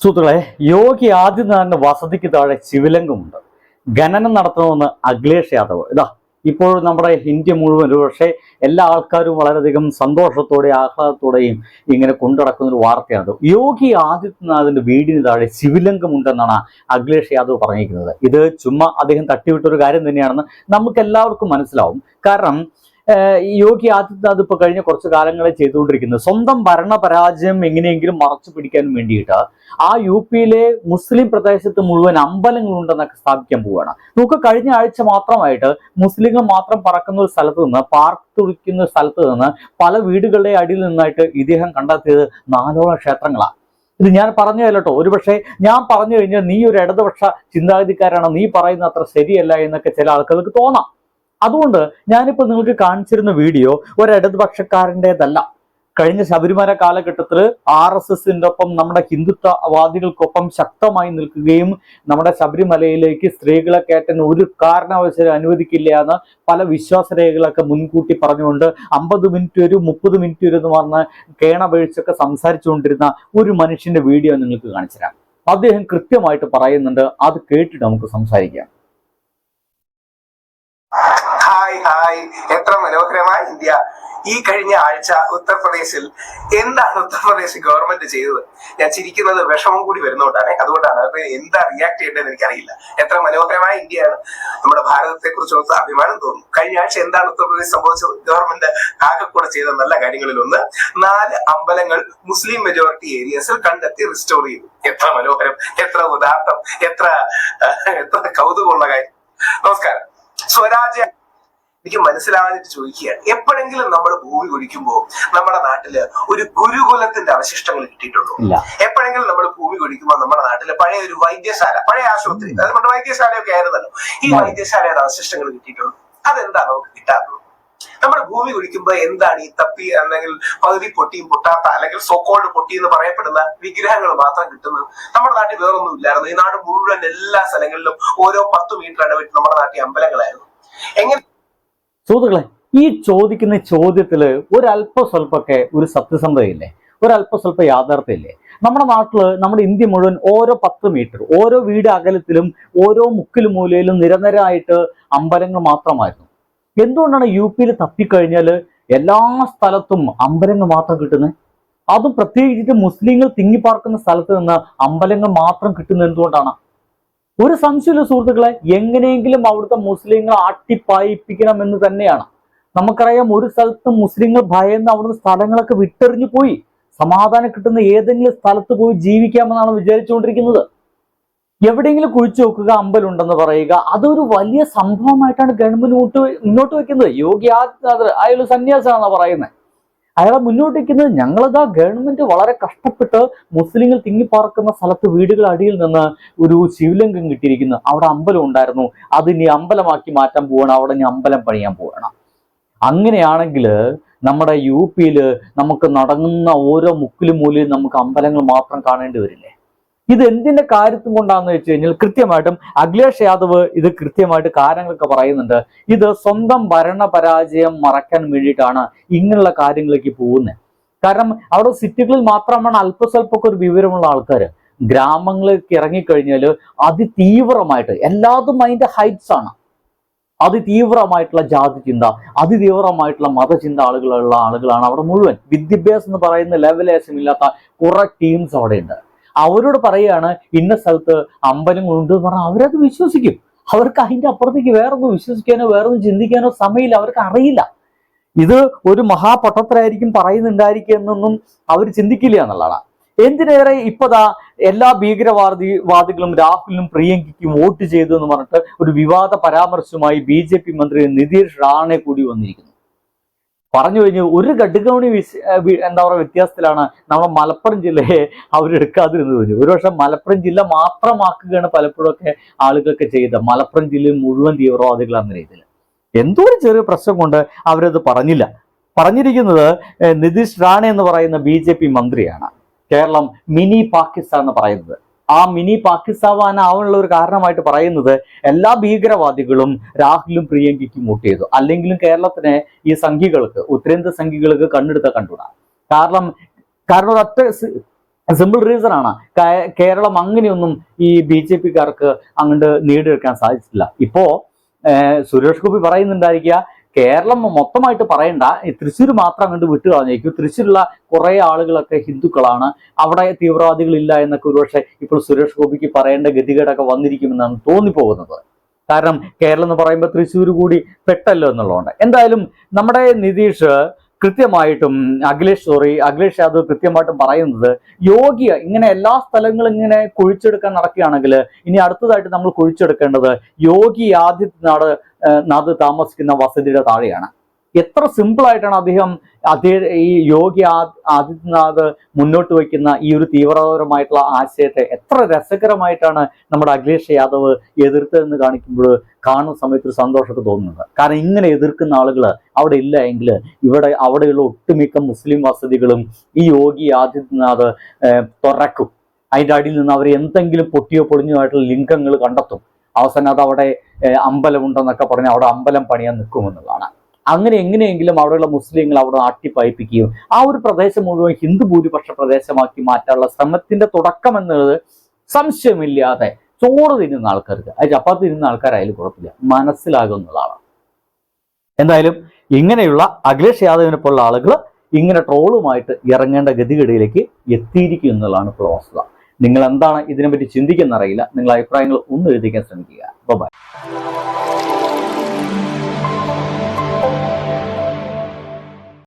സുഹൃത്തുക്കളെ യോഗി ആദിത്യനാഥിന്റെ വസതിക്ക് താഴെ ശിവലിംഗമുണ്ട്. ഖനനം നടത്തണമെന്ന് അഖിലേഷ് യാദവ്. ഇതാ ഇപ്പോൾ നമ്മുടെ ഇന്ത്യ മുഴുവൻ ഒരുപക്ഷെ എല്ലാ ആൾക്കാരും വളരെയധികം സന്തോഷത്തോടെ ആഹ്ലാദത്തോടെയും ഇങ്ങനെ കൊണ്ടുനടക്കുന്ന ഒരു വാർത്തയാണ് യോഗി ആദിത്യനാഥിന്റെ വീടിന് താഴെ ശിവലിംഗമുണ്ടെന്നാണ് അഖിലേഷ് യാദവ് പറഞ്ഞിരിക്കുന്നത്. ഇത് ചുമ്മാ അദ്ദേഹം തട്ടിവിട്ട ഒരു കാര്യം തന്നെയാണെന്ന് നമുക്ക് എല്ലാവർക്കും മനസ്സിലാവും. കാരണം യോഗി ആദിത്യനാഥ് ഇപ്പൊ കഴിഞ്ഞ കുറച്ച് കാലങ്ങളെ ചെയ്തുകൊണ്ടിരിക്കുന്നത്. സ്വന്തം ഭരണ പരാജയം എങ്ങനെയെങ്കിലും മറച്ചു പിടിക്കാൻ വേണ്ടിയിട്ട് ആ യു പിയിലെ മുസ്ലിം പ്രദേശത്ത് മുഴുവൻ അമ്പലങ്ങൾ അമ്പലങ്ങളുണ്ടെന്നൊക്കെ സ്ഥാപിക്കാൻ പോവുകയാണ്. നമുക്ക് കഴിഞ്ഞ ആഴ്ച മാത്രമായിട്ട് മുസ്ലിങ്ങൾ മാത്രം പറക്കുന്ന ഒരു സ്ഥലത്ത് നിന്ന് പാർക്ക് തുടിക്കുന്ന ഒരു സ്ഥലത്ത് നിന്ന് പല വീടുകളുടെ അടിയിൽ നിന്നായിട്ട് ഇദ്ദേഹം കണ്ടെത്തിയത് നാലോളം ക്ഷേത്രങ്ങളാണ്. ഇത് ഞാൻ പറഞ്ഞു കേട്ടോ. ഒരുപക്ഷെ ഞാൻ പറഞ്ഞു കഴിഞ്ഞാൽ നീ ഒരു ഇടതുപക്ഷ ചിന്താഗതിക്കാരാണ് നീ പറയുന്ന അത്ര ശരിയല്ല എന്നൊക്കെ ചില ആൾക്കാർക്ക് തോന്നാം. അതുകൊണ്ട് ഞാനിപ്പോൾ നിങ്ങൾക്ക് കാണിച്ചിരുന്ന വീഡിയോ ഒരു ഇടതുപക്ഷക്കാരന്റെതല്ല കഴിഞ്ഞ ശബരിമല കാലഘട്ടത്തിൽ ആർ എസ് എസിന്റെ ഒപ്പം നമ്മുടെ ഹിന്ദുത്വവാദികൾക്കൊപ്പം ശക്തമായി നിൽക്കുകയും നമ്മുടെ ശബരിമലയിലേക്ക് സ്ത്രീകളെ കയറ്റാൻ ഒരു കാരണവശാലും അനുവദിക്കില്ല എന്ന് പല വിശ്വാസരേഖകളൊക്കെ മുൻകൂട്ടി പറഞ്ഞുകൊണ്ട് അമ്പത് മിനിറ്റ് വരും മുപ്പത് മിനിറ്റ് വരും എന്ന് പറഞ്ഞ് കേണപഴിച്ചൊക്കെ സംസാരിച്ചുകൊണ്ടിരുന്ന ഒരു മനുഷ്യന്റെ വീഡിയോ നിങ്ങൾക്ക് കാണിച്ചുതരാം. അദ്ദേഹം കൃത്യമായിട്ട് പറയുന്നുണ്ട് അത് കേട്ടിട്ട് നമുക്ക് സംസാരിക്കാം. ഹായ് എത്ര മനോഹരമായ ഇന്ത്യ. ഈ കഴിഞ്ഞ ആഴ്ച ഉത്തർപ്രദേശിൽ എന്താണ് ഉത്തർപ്രദേശ് ഗവൺമെന്റ് ചെയ്തത്? ഞാൻ ചിരിക്കുന്നത് വിഷമം കൂടി വരുന്നതുകൊണ്ടാണ് അതുകൊണ്ടാണ് അപ്പൊ എന്താ റിയാക്ട് ചെയ്യേണ്ടതെന്ന് എനിക്കറിയില്ല. എത്ര മനോഹരമായ ഇന്ത്യയാണ്. നമ്മുടെ ഭാരതത്തെ കുറിച്ച് അഭിമാനം തോന്നും. കഴിഞ്ഞ ആഴ്ച എന്താണ് ഉത്തർപ്രദേശ് സംഭവിച്ചത്? ഗവൺമെന്റ് ആകെക്കൂടെ ചെയ്ത നല്ല കാര്യങ്ങളിൽ ഒന്ന് നാല് അമ്പലങ്ങൾ മുസ്ലിം മെജോറിറ്റി ഏരിയസിൽ കണ്ടെത്തി റിസ്റ്റോർ ചെയ്തു. എത്ര മനോഹരം എത്ര ഉദാത്തം എത്ര എത്ര കൗതുകമുള്ള കാര്യം. നമസ്കാരം. സ്വരാജ്യ എനിക്ക് മനസ്സിലാവാതിട്ട് ചോദിക്കുകയാണ്. എപ്പോഴെങ്കിലും നമ്മൾ ഭൂമി കുഴിക്കുമ്പോൾ നമ്മുടെ നാട്ടിൽ ഒരു ഗുരുകുലത്തിന്റെ അവശിഷ്ടങ്ങൾ കിട്ടിയിട്ടുണ്ടോ? എപ്പോഴെങ്കിലും നമ്മൾ ഭൂമി കുഴിക്കുമ്പോൾ നമ്മുടെ നാട്ടിൽ പഴയ ഒരു വൈദ്യശാല പഴയ ആശുപത്രി അത് നമ്മുടെ വൈദ്യശാലയൊക്കെ ആയിരുന്നല്ലോ. ഈ വൈദ്യശാലയുടെ അവശിഷ്ടങ്ങൾ കിട്ടിയിട്ടുള്ളൂ അതെന്താ നമുക്ക് കിട്ടാത്തത്? നമ്മൾ ഭൂമി കുഴിക്കുമ്പോൾ എന്താണ് ഈ തപ്പി അല്ലെങ്കിൽ പകുതി പൊട്ടിയും പൊട്ടാത്ത അല്ലെങ്കിൽ സോക്കോൾഡ് പൊട്ടി എന്ന് പറയപ്പെടുന്ന വിഗ്രഹങ്ങൾ മാത്രം കിട്ടുന്നത്? നമ്മുടെ നാട്ടിൽ വേറൊന്നും ഇല്ലായിരുന്നു. ഈ നാട് മുഴുവൻ എല്ലാ സ്ഥലങ്ങളിലും ഓരോ പത്ത് മീറ്റർ ഇടവിട്ട് നമ്മുടെ നാട്ടിൽ അമ്പലങ്ങളായിരുന്നു. എങ്ങനെ സുഹൃത്തുക്കളെ ഈ ചോദിക്കുന്ന ചോദ്യത്തിൽ ഒരല്പ സ്വല്പമൊക്കെ ഒരു സത്യസന്ധതയില്ലേ? ഒരല്പ സ്വല്പ യാഥാർത്ഥ്യമില്ലേ? നമ്മുടെ നാട്ടിൽ നമ്മുടെ ഇന്ത്യ മുഴുവൻ ഓരോ പത്ത് മീറ്റർ ഓരോ വീട് അകലത്തിലും ഓരോ മുക്കിൽ മൂലയിലും നിരന്തരമായിട്ട് അമ്പലങ്ങൾ മാത്രമായിരുന്നു. എന്തുകൊണ്ടാണ് യു പിയിൽ തപ്പിക്കഴിഞ്ഞാൽ എല്ലാ സ്ഥലത്തും അമ്പലങ്ങൾ മാത്രം കിട്ടുന്നത്? അതും പ്രത്യേകിച്ചിട്ട് മുസ്ലിങ്ങൾ തിങ്ങിപ്പാർക്കുന്ന സ്ഥലത്ത് നിന്ന് അമ്പലങ്ങൾ മാത്രം കിട്ടുന്നത് എന്തുകൊണ്ടാണ്? ഒരു സംശയമില്ല സുഹൃത്തുക്കളെ എങ്ങനെയെങ്കിലും അവിടുത്തെ മുസ്ലിങ്ങൾ ആട്ടിപ്പായിപ്പിക്കണം എന്ന് തന്നെയാണ്. നമുക്കറിയാം ഒരു സ്ഥലത്ത് മുസ്ലിങ്ങൾ ഭയന്ന് അവിടുന്ന് സ്ഥലങ്ങളൊക്കെ വിട്ടെറിഞ്ഞു പോയി. സമാധാനം കിട്ടുന്ന ഏതെങ്കിലും സ്ഥലത്ത് പോയി ജീവിക്കാമെന്നാണ് വിചാരിച്ചുകൊണ്ടിരിക്കുന്നത്. എവിടെയെങ്കിലും കുഴിച്ചു നോക്കുക അമ്പലുണ്ടെന്ന് പറയുക അതൊരു വലിയ സംഭവമായിട്ടാണ് ഗവൺമെന്റ് മുന്നോട്ട് വെക്കുന്നത് യോഗി ആദിത്യനാഥ് അയാൾ സന്യാസാണെന്നാണ് പറയുന്നത് അയാളെ മുന്നോട്ട് വയ്ക്കുന്നത് ഞങ്ങളിതാ ഗവൺമെന്റ് വളരെ കഷ്ടപ്പെട്ട് മുസ്ലിങ്ങൾ തിങ്ങിപ്പാർക്കുന്ന സ്ഥലത്ത് വീടുകൾ അടിയിൽ നിന്ന് ഒരു ശിവലിംഗം കിട്ടിയിരിക്കുന്നു. അവിടെ അമ്പലം ഉണ്ടായിരുന്നു. അത് ഇനി അമ്പലമാക്കി മാറ്റാൻ പോവാണ്. അവിടെ ഇനി അമ്പലം പണിയാൻ പോവാണ്. അങ്ങനെയാണെങ്കിൽ നമ്മുടെ യു പിയിൽ നമുക്ക് നടങ്ങുന്ന ഓരോ മുക്കിലും മൂലയും നമുക്ക് അമ്പലങ്ങൾ മാത്രം കാണേണ്ടി വരില്ലേ? ഇത് എന്തിന്റെ കാര്യത്തും കൊണ്ടാണെന്ന് വെച്ച് കഴിഞ്ഞാൽ കൃത്യമായിട്ടും അഖിലേഷ് യാദവ് ഇത് കൃത്യമായിട്ട് കാര്യങ്ങളൊക്കെ പറയുന്നുണ്ട്. ഇത് സ്വന്തം ഭരണ പരാജയം മറക്കാൻ വേണ്ടിയിട്ടാണ് ഇങ്ങനെയുള്ള കാര്യങ്ങളിലേക്ക് പോകുന്നത്. കാരണം അവിടെ സിറ്റികളിൽ മാത്രമാണ് അല്പസ്വല്പമൊക്കെ ഒരു വിവരമുള്ള ആൾക്കാർ ഗ്രാമങ്ങളിലേക്ക് ഇറങ്ങിക്കഴിഞ്ഞാൽ അതിതീവ്രമായിട്ട് എല്ലാതും അതിന്റെ ഹൈറ്റ്സ് ആണ്. അതിതീവ്രമായിട്ടുള്ള ജാതി ചിന്ത അതിതീവ്രമായിട്ടുള്ള മതചിന്ത ആളുകളുള്ള ആളുകളാണ് അവിടെ മുഴുവൻ. വിദ്യാഭ്യാസം എന്ന് പറയുന്ന ലെവലേഷൻ ഇല്ലാത്ത കുറെ ടീംസ് അവിടെ ഉണ്ട് അവരോട് പറയുകയാണ് ഇന്ന സ്ഥലത്ത് അമ്പലങ്ങളുണ്ട് എന്ന് പറഞ്ഞാൽ അവരത് വിശ്വസിക്കും. അവർക്ക് അതിന്റെ അപ്പുറത്തേക്ക് വേറൊന്നും വിശ്വസിക്കാനോ വേറൊന്നും ചിന്തിക്കാനോ സമയമില്ല അവർക്ക് അറിയില്ല. ഇത് ഒരു മഹാപട്ടത്തിലായിരിക്കും പറയുന്നുണ്ടായിരിക്കും എന്നൊന്നും അവർ ചിന്തിക്കില്ല എന്നുള്ളതാണ്. എന്തിനേറെ ഇപ്പതാ എല്ലാ ഭീകരവാദി വാദികളും രാഹുലിനും പ്രിയങ്കയ്ക്കും വോട്ട് ചെയ്തു എന്ന് പറഞ്ഞിട്ട് ഒരു വിവാദ പരാമർശവുമായി ബി മന്ത്രി നിതീഷ് റാണെ കൂടി വന്നിരിക്കുന്നു. പറഞ്ഞു കഴിഞ്ഞു ഒരു ഘടുകമണി എന്താ പറയുക വ്യത്യാസത്തിലാണ് നമ്മുടെ മലപ്പുറം ജില്ലയെ അവരെടുക്കാതിരുന്നത് പറഞ്ഞു. ഒരുപക്ഷെ മലപ്പുറം ജില്ല മാത്രമാക്കുകയാണ് ഒക്കെ ആളുകളൊക്കെ ചെയ്തത്. മലപ്പുറം ജില്ലയിൽ മുഴുവൻ തീവ്രവാദികളാണ് രീതിയിൽ. എന്തോ ഒരു ചെറിയ പ്രശ്നം കൊണ്ട് അവരത് പറഞ്ഞില്ല. പറഞ്ഞിരിക്കുന്നത് നിതീഷ് റാണെ എന്ന് പറയുന്ന ബി മന്ത്രിയാണ്. കേരളം മിനി പാകിസ്ഥാൻ എന്ന് പറയുന്നത്. ആ മിനി പാകിസ്ഥാൻ ആവാനുള്ള ഒരു കാരണമായിട്ട് പറയുന്നത് എല്ലാ ഭീകരവാദികളും രാഹുലും പ്രിയങ്കയ്ക്കും വോട്ട് ചെയ്തു. അല്ലെങ്കിലും കേരളത്തിന് ഈ സംഘികൾക്ക് ഉത്തരേന്ത്യ സംഘികൾക്ക് കണ്ണെടുത്ത കണ്ടുകൂടാ കാരണം കാരണം ഒരൊറ്റ സിമ്പിൾ റീസൺ ആണ്. കേരളം അങ്ങനെയൊന്നും ഈ ബി ജെ പിക്കാർക്ക് അങ്ങോട്ട് നേടിയെടുക്കാൻ സാധിച്ചിട്ടില്ല. ഇപ്പോ സുരേഷ് ഗോപി പറയുന്നുണ്ടായിരിക്കുക കേരളം മൊത്തമായിട്ട് പറയണ്ട തൃശ്ശൂർ മാത്രം അങ്ങോട്ട് വിട്ടു കളഞ്ഞേക്കും. തൃശ്ശൂരുള്ള കുറെ ആളുകളൊക്കെ ഹിന്ദുക്കളാണ്. അവിടെ തീവ്രവാദികളില്ല എന്നൊക്കെ ഒരുപക്ഷെ ഇപ്പോൾ സുരേഷ് ഗോപിക്ക് പറയേണ്ട ഗതികേടൊക്കെ വന്നിരിക്കുമെന്നാണ് തോന്നിപ്പോകുന്നത്. കാരണം കേരളം എന്ന് പറയുമ്പോൾ തൃശ്ശൂർ കൂടി പെട്ടല്ലോ എന്നുള്ളതുകൊണ്ട്. എന്തായാലും നമ്മുടെ നിതീഷ് കൃത്യമായിട്ടും അഖിലേഷ് സോറി അഖിലേഷ് യാദവ് കൃത്യമായിട്ടും പറയുന്നത് യോഗ്യ ഇങ്ങനെ എല്ലാ സ്ഥലങ്ങളും ഇങ്ങനെ കുഴിച്ചെടുക്കാൻ നടക്കുകയാണെങ്കിൽ ഇനി അടുത്തതായിട്ട് നമ്മൾ കുഴിച്ചെടുക്കേണ്ടത് യോഗി ആദിത്യനാഥ് നാഥ് താമസിക്കുന്ന വസതിയുടെ താഴെയാണ്. എത്ര സിമ്പിൾ ആയിട്ടാണ് അദ്ദേഹം ഈ യോഗി ആദിത്യനാഥ് മുന്നോട്ട് വയ്ക്കുന്ന ഈ ഒരു തീവ്രപരമായിട്ടുള്ള ആശയത്തെ എത്ര രസകരമായിട്ടാണ് നമ്മുടെ അഖിലേഷ് യാദവ് എതിർത്തതെന്ന് കാണിക്കുമ്പോൾ കാണുന്ന സമയത്ത് ഒരു സന്തോഷമൊക്കെ തോന്നുന്നത് കാരണം ഇങ്ങനെ എതിർക്കുന്ന ആളുകൾ അവിടെ ഇല്ല എങ്കിൽ ഇവിടെ അവിടെയുള്ള ഒട്ടുമിക്ക മുസ്ലിം വസതികളും ഈ യോഗി ആദിത്യനാഥ് തുറക്കും. അതിന്റെ അടിയിൽ നിന്ന് അവർ എന്തെങ്കിലും പൊട്ടിയോ പൊളിഞ്ഞോ ആയിട്ടുള്ള ലിംഗങ്ങൾ കണ്ടെത്തും. അവസാനം അത് അവിടെ അമ്പലമുണ്ടെന്നൊക്കെ പറഞ്ഞ് അവിടെ അമ്പലം പണിയാൻ നിൽക്കുമെന്നുള്ളതാണ് അങ്ങനെ എങ്ങനെയെങ്കിലും അവിടെയുള്ള മുസ്ലിങ്ങൾ അവിടെ ആട്ടിപ്പായിപ്പിക്കുകയും ആ ഒരു പ്രദേശം മുഴുവൻ ഹിന്ദു ഭൂരിപക്ഷ പ്രദേശമാക്കി മാറ്റാനുള്ള ശ്രമത്തിന്റെ തുടക്കം എന്നുള്ളത് സംശയമില്ലാതെ ചോറ് തിന്നുന്ന ആൾക്കാർക്ക് അത് ചപ്പാത്തി തിന്നുന്ന ആൾക്കാരായാലും കുഴപ്പമില്ല മനസ്സിലാകുന്നതാണ്. എന്തായാലും ഇങ്ങനെയുള്ള അഖിലേഷ് യാദവിനെ പോലുള്ള ആളുകൾ ഇങ്ങനെ ട്രോളുമായിട്ട് ഇറങ്ങേണ്ട ഗതികേടിയിലേക്ക് എത്തിയിരിക്കും എന്നുള്ളതാണ് ഇപ്പോൾ വസ്തുത നിങ്ങൾ എന്താണ് ഇതിനെപ്പറ്റി ചിന്തിക്കുന്നറിയില്ല. നിങ്ങളുടെ അഭിപ്രായങ്ങൾ ഒന്ന് എഴുതിക്കാൻ ശ്രമിക്കുക. ബൈ.